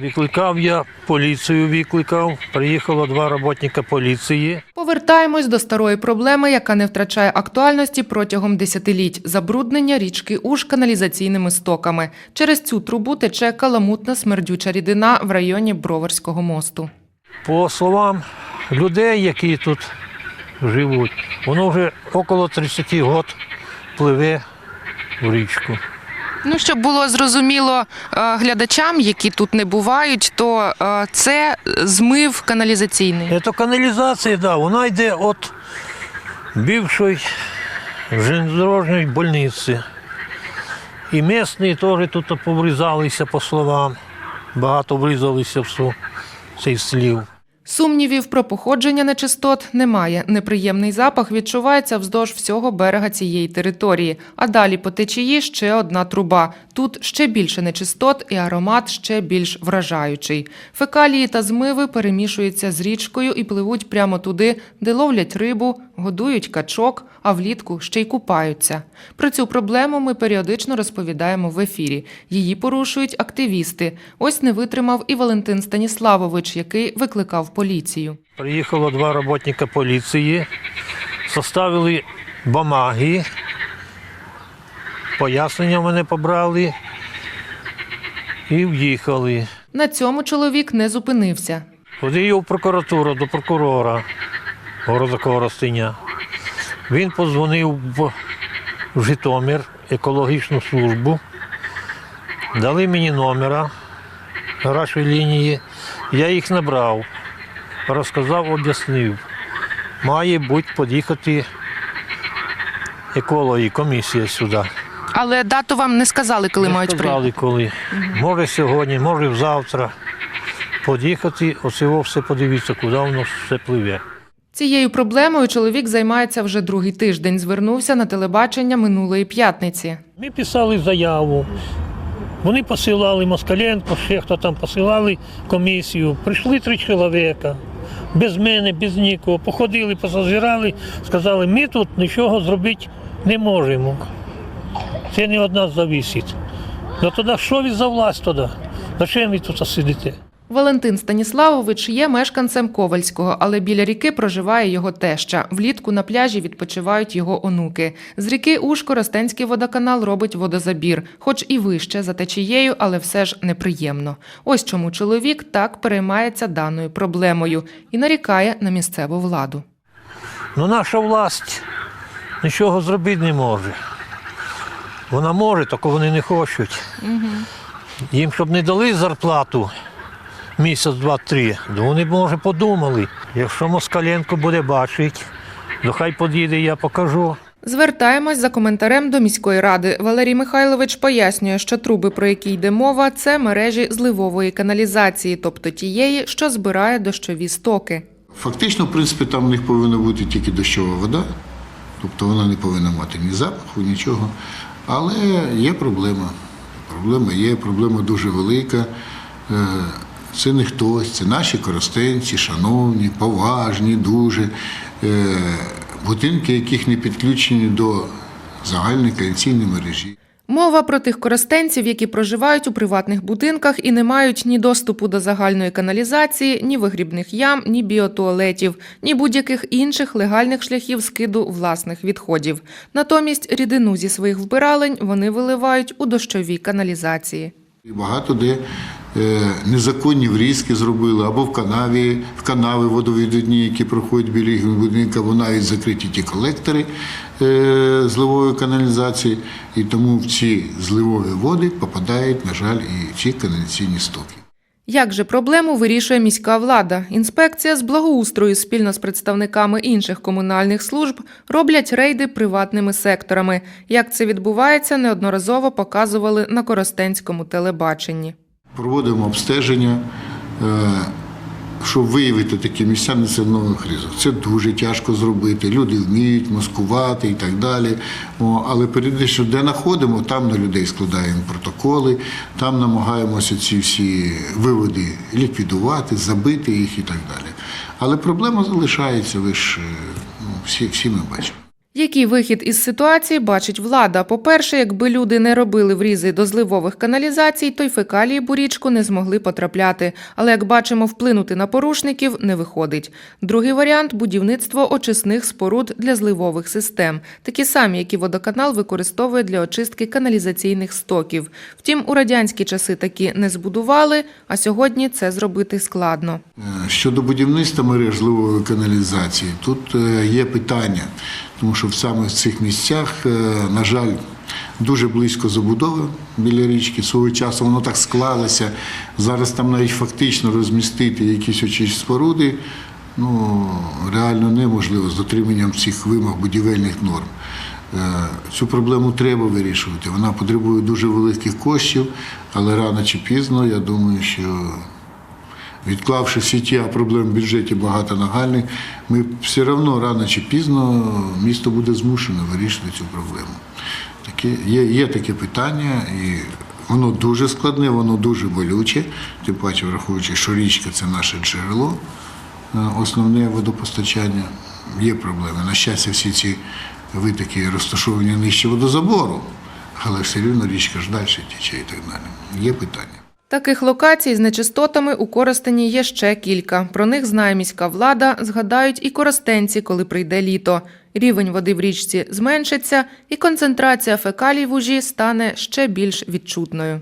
Викликав я поліцію, викликав. Приїхало два роботника поліції. Повертаємось до старої проблеми, яка не втрачає актуальності протягом десятиліть – забруднення річки Уж каналізаційними стоками. Через цю трубу тече каламутна смердюча рідина в районі Броварського мосту. По словам людей, які тут живуть, воно вже около 30 років пливе в річку. Ну, щоб було зрозуміло е, глядачам, які тут не бувають, то е, це змив каналізаційний. Це каналізація, да, вона йде від бившої железнодорожньої больниці. І місні теж тут поврізалися, по словам. Багато врізалися в цей слів. Сумнівів про походження нечистот немає. Неприємний запах відчувається вздовж всього берега цієї території. А далі по течії ще одна труба. Тут ще більше нечистот і аромат ще більш вражаючий. Фекалії та змиви перемішуються з річкою і пливуть прямо туди, де ловлять рибу, годують качок, а влітку ще й купаються. Про цю проблему ми періодично розповідаємо в ефірі. Її порушують активісти. Ось не витримав і Валентин Станіславович, який викликав поліцію. Приїхало два роботника поліції, составили бумаги, пояснення мене побрали і в'їхали. На цьому чоловік не зупинився. Ходив в прокуратуру до прокурора города Коростеня. Він подзвонив в Житомир, екологічну службу. Дали мені номера гарячої лінії. Я їх набрав, розказав, об'яснив. Має бути під'їхати екологи, комісія сюди. Але дату вам не сказали, коли Не мають сказали, коли. Може сьогодні, може завтра. Під'їхати, оце все подивитися, куди воно все пливе. Цією проблемою чоловік займається вже другий тиждень. Звернувся на телебачення минулої п'ятниці. Ми писали заяву. Вони посилали Москаленко, ще хто там посилали комісію. Прийшли три чоловіка. Без мене, без нікого. Походили, позазирали, сказали, ми тут нічого зробити не можемо. Це не від нас зависить. Ну тоді що ви за власть тоді? На чим ви тут сидите? Валентин Станіславович є мешканцем Ковальського, але біля ріки проживає його теща. Влітку на пляжі відпочивають його онуки. З ріки Уж Коростенський водоканал робить водозабір, хоч і вище за течією, але все ж неприємно. Ось чому чоловік так переймається даною проблемою і нарікає на місцеву владу. Ну наша власть нічого зробити не може. Вона може, тільки вони не хочуть. Їм, щоб не дали зарплату місяць, два, три, вони б, може, подумали. Якщо Москаленко буде бачити, то хай під'їде, я покажу. Звертаємось за коментарем до міської ради. Валерій Михайлович пояснює, що труби, про які йде мова, це мережі зливової каналізації, тобто тієї, що збирає дощові стоки. Фактично, в принципі, там у них повинна бути тільки дощова вода, тобто вона не повинна мати ні запаху, нічого. Але є проблема. Проблема є, проблема дуже велика. Це не хтось, це наші користенці, шановні, поважні, дуже е, будинки, яких не підключені до загальної каналізаційної мережі. Мова про тих користенців, які проживають у приватних будинках і не мають ні доступу до загальної каналізації, ні вигрібних ям, ні біотуалетів, ні будь-яких інших легальних шляхів скиду власних відходів. Натомість рідину зі своїх вбиралень вони виливають у дощові каналізації. Багато де е, незаконні врізки зробили або в канаві, в канави водовідвідні, які проходять біля їх будинку, або навіть закриті ті колектори е, зливової каналізації. І тому в ці зливові води попадають, на жаль, і ці каналізаційні стоки. Як же проблему вирішує міська влада? Інспекція з благоустрою спільно з представниками інших комунальних служб роблять рейди приватними секторами. Як це відбувається, неодноразово показували на Коростенському телебаченні. Проводимо обстеження, е, щоб виявити такі місця населених ризик. Це дуже тяжко зробити. Люди вміють маскувати і так далі. О, але періодично, де знаходимо, там на людей складаємо протоколи, там намагаємося ці всі виводи ліквідувати, забити їх і так далі. Але проблема залишається, ви ж е, ну, всі, всі ми бачимо. Який вихід із ситуації бачить влада? По-перше, якби люди не робили врізи до зливових каналізацій, то й фекалії бурічку не змогли потрапляти. Але як бачимо, вплинути на порушників не виходить. Другий варіант будівництво очисних споруд для зливових систем, такі самі, які водоканал використовує для очистки каналізаційних стоків. Втім, у радянські часи такі не збудували, а сьогодні це зробити складно. Е, Щодо будівництва мереж зливової каналізації, тут е, є питання, тому що саме в цих місцях, е, на жаль, дуже близько забудови біля річки. Свого часу воно так склалося. Зараз там навіть фактично розмістити якісь очисні споруди ну, реально неможливо з дотриманням цих вимог будівельних норм. Е, Цю проблему треба вирішувати. Вона потребує дуже великих коштів, але рано чи пізно, я думаю, що відклавши всі ті а проблем в бюджеті багато нагальних, ми все одно рано чи пізно місто буде змушено вирішити цю проблему. Таке, є, є таке питання, і воно дуже складне, воно дуже болюче, тим паче враховуючи, що річка це наше джерело, е, основне водопостачання. Є проблеми. На щастя, всі ці витоки розташовані нижче водозабору, але все рівно річка ж далі тече і так далі. Є питання. Таких локацій з нечистотами у Коростені є ще кілька. Про них знає міська влада, згадають і коростенці, коли прийде літо. Рівень води в річці зменшиться, і концентрація фекалій в ужі стане ще більш відчутною.